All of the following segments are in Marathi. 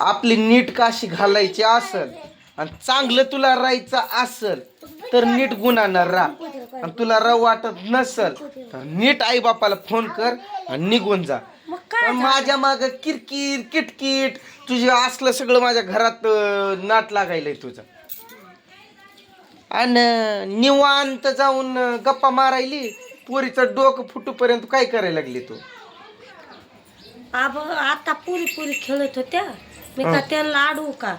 आपली नीट काशी घालायची असल आणि चांगलं तुला राहायचं असल तर नीट गुणानं राहा. आणि तुला राव वाटत नसल तर नीट आई बापाला फोन कर आणि निघून जा. पण माझ्या माग किरकिर किटकिट तुझे असलं सगळं माझ्या घरात नाट लागायलंय तुझं. आणि निवांत जाऊन गप्पा मारायली पोरीचं डोकं फुटूपर्यंत काय करायला लागली तू? आब आता पुरी पुरी खेळत होत्या. मी का त्यांना अडवू का?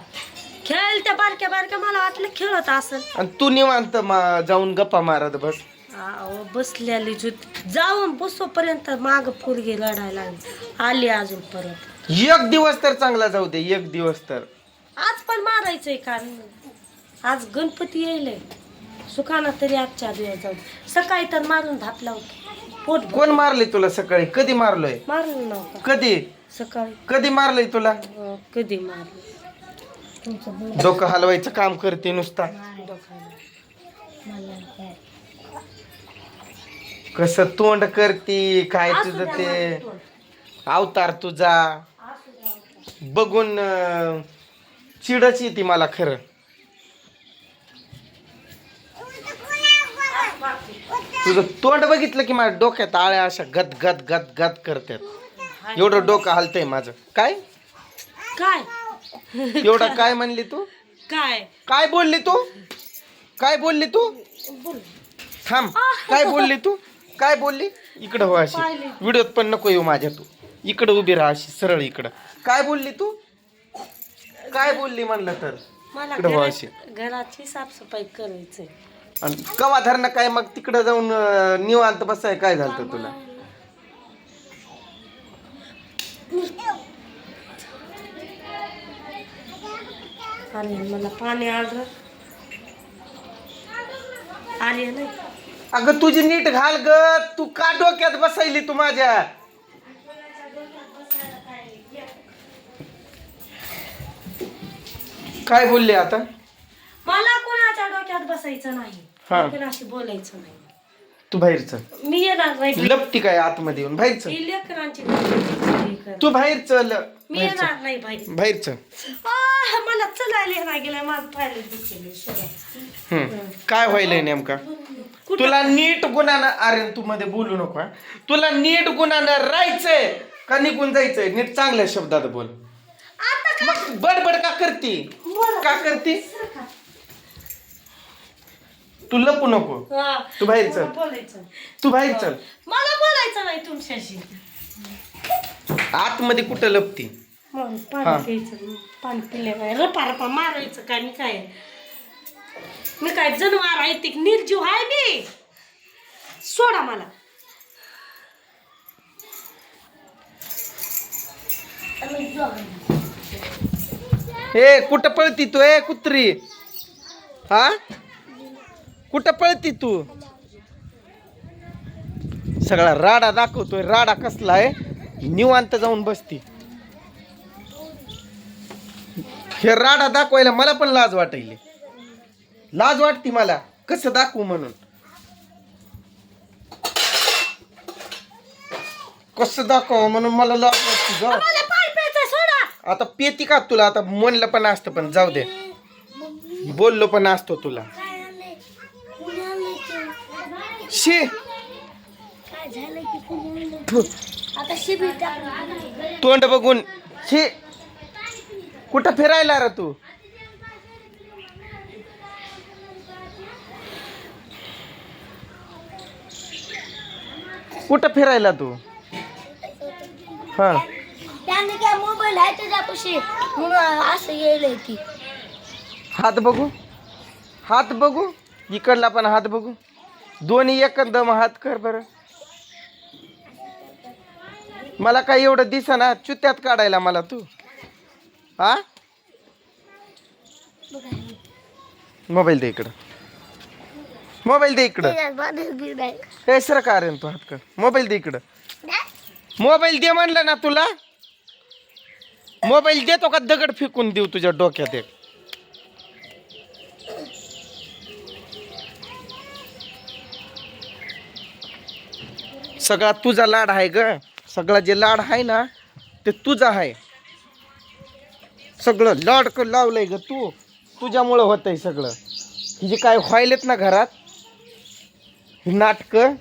खेळ त्या बारक्या बारक्या मला वाटलं खेळत असेल. आणि तू निवांत मा- जाऊन गप्पा मारत बस. अहो, बसलेली जुत जाऊन बसोपर्यंत माग पोरगी लढायला लागली. आली अजून परत. एक दिवस तर चांगला जाऊ दे एक दिवस तर. आज पण मारायचंय का? आज गणपती येईल सुखाना तरी आजच्या दिवस जाऊ सकाळी तर मारून धापला होता. पोट भर- कोण मारले तुला सकाळी? कधी मारलोय? मारलं नव्हता. कधी? सकाळी. कधी मारलंय तुला? अं, कधी मारलं? डोकं हलवायचं काम करते नुसता. कस तोंड करती काय तुझं ते? अवतार तुझा. बघून अं, चिडच येते मला खरं. तुझं तोंड बघितलं की माझ्या डोक्यात आळ्या अशा गद गद गद गद करतात. एवढं डोकं हलतंय माझं. काय? काय? एवढं काय म्हणली तू? काय? काय बोलली तू? काय बोलली तू? थांब. काय बोलली तू? काय बोलली? इकडं हो अशी. व्हिडिओत पण नको येऊ माझ्या तू. इकडं उभी राहा अशी सरळ इकडं. काय बोलली तू? काय बोलली म्हणलं तर? मला इकडं हो अशी. घराची साफसफाई करायचंय. आणि कवा धरणं काय? मग तिकडं जाऊन अं, निवांत बसाय काय झालं तुला? आणि मला पाणी आलं आले नाही अगं तुझी नीट घाल ग. तू का डोक्यात बसायली तू माझ्या? काय बोलली आता? मला कोणाच्या डोक्यात बसायचं नाही. कोणाशी बोलायचं नाही. तू बाहेरच मी येणार नाही. लपती काय आतमध्ये येऊन. बाहेरच ही लेकरांची कर. तू बाहेर चल. मी येणार नाही बाई बाहेरच आह, मला चलायला गेलाय. माझं पाहिलं दुखले सगळं काय व्हायलंय नेमका? कुठं? तुला नीट गुणानं अरे तू मध्ये बोलू नको हा. तुला नीट गुणानं राहायचंय का निघून जायचंय? नीट चांगल्या शब्दात बोल. आता काय मग बडबड का करती. का करती? तू लपू नको. हा. तू बाहेर चल. मला बोलायचं. तू बाहेर चल. मला बोलायचं नाही तुमच्याशी. आतमध्ये कुठं लपती? मग हा. पाणी प्यायचं पाणी पिले नाही रपा रपा मारायचं काय मी काय? मी काय जनावर आहे ते निर्जीव आहे मी. सोडा मला. ए कुठं पळती तू ए कुत्री? हा? कुठं पळती तू? सगळा राडा दाखवतोय. राडा कसला आहे? निवांत जाऊन बसती. हे राडा दाखवायला मला पण लाज वाटायली. लाज वाटती मला. कसं दाखवू म्हणून? कसं दाखव म्हणून मला लाज वाटती सोडा. आता पेती का तुला? आता म्हणलं पण असतं पण जाऊ दे. बोललो पण असतो तुला. शी. तोंड बघून. शी. कुठं फिरायला रे तू? कुठं फिरायला तू? हा. त्याने काय मोबाईल आहे म्हणून असं येईल ती हात बघू. हात बघू. इकडला पण हात बघू. दोन्ही एकदम हात कर बरं. मला काय एवढं दिसा ना चुत्यात काढायला मला तू. हा? मोबाईल दे इकडं. मोबाईल दे इकडं. त्याच्यात हे सर का रे तू हात कर. मोबाईल दे इकडं. मोबाईल दे म्हणलं ना तुला. मोबाईल देतो का दगड फेकून देऊ तुझ्या डोक्यात एक? सगळा तुझा लाड आहे ग. सगळा जे लाड आहे ना ते तुझा आहे. सगळं लाडकं लावलंय ग तू. तुझ्यामुळं होतंय सगळं. ही जे काय व्हायलेत ना घरात ही नाटकं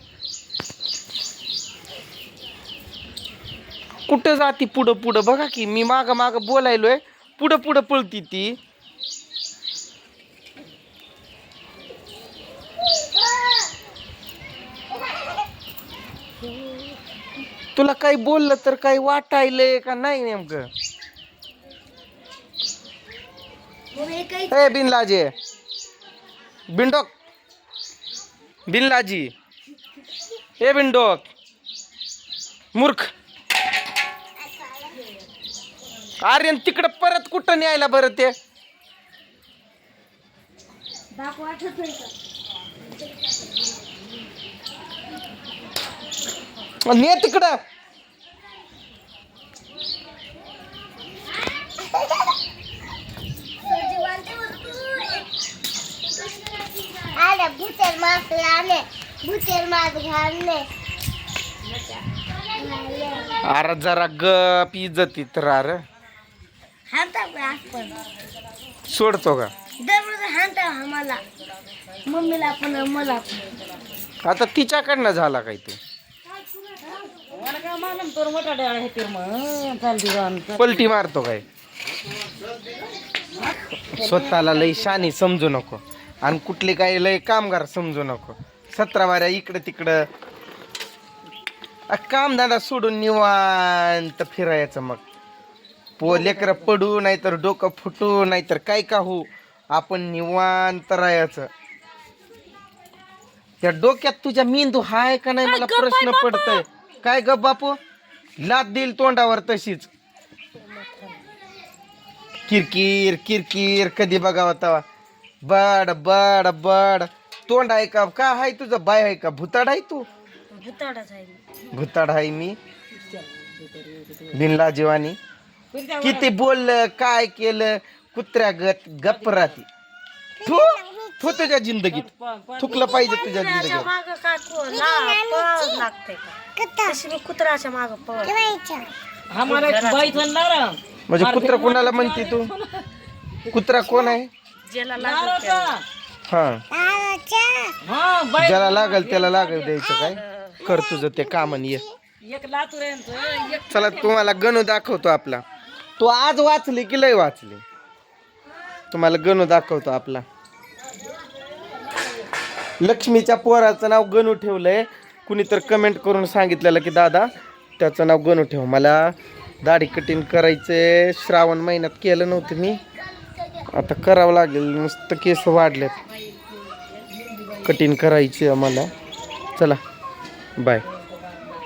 कुठं जाती पुढं पुढं बघा की मी माग माग बोलायलोय. पुढं पुढं पळती ती. तुला काही बोललं तर काही वाटायलंय का? नाही नेमकं. हे बिनलाजे. बिंडोक बिनलाजी. ए बिंडोक मूर्ख. आर्यन तिकडं परत कुठं न्यायला बरं ते? वाटत नाही का? ने तिकडं. आले भूतेर मास लाने भूतेर मास घालणे. अरे जरा गप इज्जतीत राह रे. हाणता पण सोडतो का? दररोज आम्हाला. मम्मीला पण मला पण. आता तिच्याकडनं झाला काय तू? पलटी मारतो काय? स्वतःला लय शानी समजू नको. आणि कुठले काही लय कामगार समजू नको. सतरा वाऱ्या इकडं तिकडं. अ, कामधंदा सोडून निवांत फिरायचं मग. पो लेकरं पडू नाहीतर डोकं फुटू नाहीतर काय का हो आपण निवांत राहायचं. त्या डोक्यात तुझ्या मेंदू हाय का नाही? मला प्रश्न? पडतोय. काय ग बापू? लात देईल तोंडावर तशीच. किरकिर किरकिर कधी बघावं तवा. बड बड बड. तोंड आहे का? का हाय तुझं? बाय आहे का? भुताड आहे तू? भुताडाच आहे मी. भुताड आहे मी. बिनला जीवानी किती बोललं काय केलं? कुत्र्या गत गप्प राहती थू थू तुझ्या जिंदगीत. थुकलं पाहिजे तुझ्या कुत्र्याच्या जिंदगीत. मागं काय को- ला- पळावं लागतंय का? तशी मी कुत्र्याच्या मागं पळ. म्हणजे कुत्रा कोणाला म्हणते तू? कुत्रा कोण आहे? ज्याला लागलं त्याला. हा. ज्याला लागल त्याला लागल द्यायचं काय? कर तुझं ते कामन ये. चला तुम्हाला गणू दाखवतो आपला. तू आज वाचली की लय वाचली? तुम्हाला गणू दाखवतो आपला. लक्ष्मीच्या पोराचं नाव गणू ठेवलंय. कुणी तर कमेंट करून सांगितलेलं की दादा त्याचं नाव गणू ठेव. मला दाढी कटिंग करायचे श्रावण महिन्यात केलं नव्हतं मी. आता करावं लागेल. मस्त केस वाढलेत. कटिंग करायची आम्हाला. चला. बाय